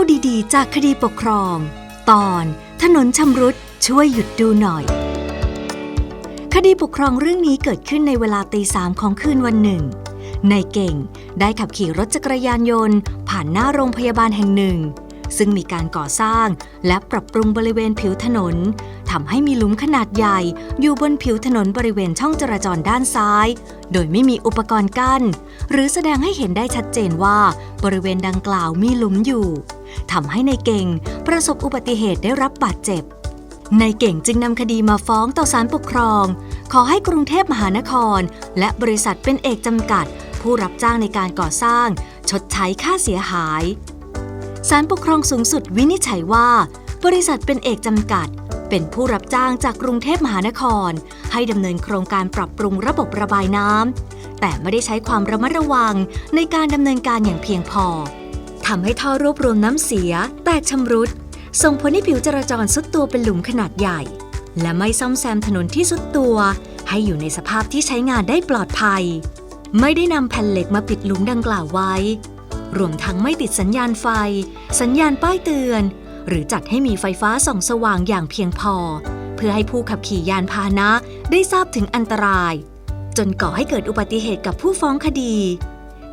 าดีๆ จากคดีปกครอง ตอนถนนชำรุดช่วยหยุดดูหน่อย คดีปกครองเรื่องนี้เกิดขึ้นในเวลาตีสามของคืนวันหนึ่งนายเก่งได้ขับขี่รถจักรยานยนต์ ผ่านหน้าโรงพยาบาลแห่งหนึ่ง ซึ่งมีการก่อสร้างและปรับปรุงบริเวณผิวถนนทำให้มีหลุมขนาดใหญ่ อยู่บนผิวถนนบริเวณช่องจราจรด้านซ้าย โดยไม่มีอุปกรณ์กั้น หรือแสดงให้เห็นได้ชัดเจนว่า บริเวณดังกล่าวมีหลุมอยู่ ทำให้ในเก่งประสบอุบัติเหตุได้รับบาดเจ็บ ในเก่งจึงนำคดีมาฟ้องต่อศาลปกครอง ขอให้กรุงเทพมหานคร และบริษัทเป็นเอกจำกัด ผู้รับจ้างในการก่อสร้าง ชดใช้ค่าเสียหายศาลปกครองสูงสุดวินิจฉัยว่า บริษัทเป็นเอกจำกัด เป็นผู้รับจ้างจากกรุงเทพมหานคร ให้ดำเนินโครงการปรับปรุงระบบระบายน้ำแต่ไม่ได้ใช้ความระมัดระวังในการดำเนินการอย่างเพียงพอ ทำให้ท่อรวบรวมน้ำเสีย แตกชำรุด ส่งผลให้ผิวจราจรซุดตัวเป็นหลุมขนาดใหญ่ และไม่ซ่อมแซมถนนที่ซุดตัว ให้อยู่ในสภาพที่ใช้งานได้ปลอดภัย ไม่ได้นำแผ่นเหล็กมาปิดหลุมดังกล่าวไว้ รวมทั้งไม่ติดสัญญาณไฟ สัญญาณป้ายเตือน หรือจัดให้มีไฟฟ้าส่องสว่างอย่างเพียงพอ เพื่อให้ผู้ขับขี่ยานพาหนะได้ทราบถึงอันตราย จนก่อให้เกิดอุบัติเหตุกับผู้ฟ้องคดี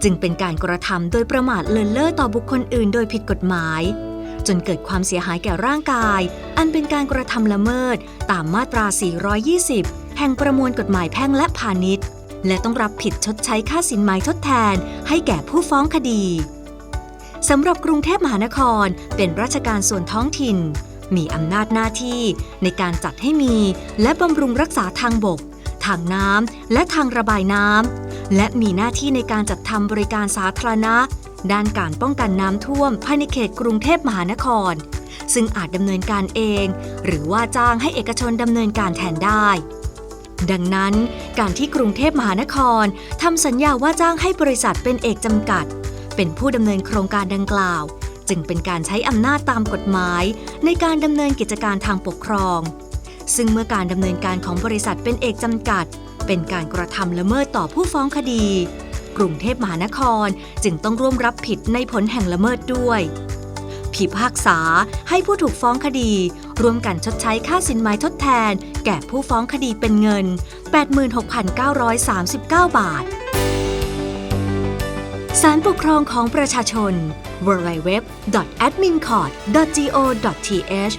จึงเป็นการกระทำโดยประมาทเลินเล่อต่อบุคคลอื่นโดยผิดกฎหมาย จนเกิดความเสียหายแก่ร่างกาย อันเป็นการกระทำละเมิด ตามมาตรา 420 แห่งประมวลกฎหมายแพ่งและพาณิชย์ และต้องรับผิดชดใช้ค่าสินไหมทดแทน ให้แก่ผู้ฟ้องคดีสำหรับกรุงเทพมหานครเป็นราชการส่วนท้องถิ่น มีอำนาจหน้าที่ในการจัดให้มี และบำรุงรักษาทางบก ทางน้ำและทางระบายน้ำ และมีหน้าที่ในการจัดทำบริการสาธารณะ ด้านการป้องกันน้ำท่วมภายในเขตกรุงเทพมหานคร ซึ่งอาจดำเนินการเอง หรือว่าจ้างให้เอกชนดำเนินการแทนได้ ดังนั้น การที่กรุงเทพมหานครทำสัญญาว่าจ้างให้บริษัทเป็นเอกจำกัด เป็นผู้ดำเนินโครงการดังกล่าว จึงเป็นการใช้อำนาจตามกฎหมาย ในการดำเนินกิจการทางปกครอง ซึ่งเมื่อการดำเนินการของบริษัทเป็นเอกจำกัด เป็นการกระทำละเมิดต่อผู้ฟ้องคดี กรุงเทพมหานครจึงต้องร่วมรับผิดในผลแห่งละเมิดด้วยพิพากษาให้ผู้ถูกฟ้องคดีร่วมกันชดใช้ค่าสินไหมทดแทน แก่ผู้ฟ้องคดีเป็นเงิน 86,939 บาทศาลปกครองของประชาชน www.admincourt.go.th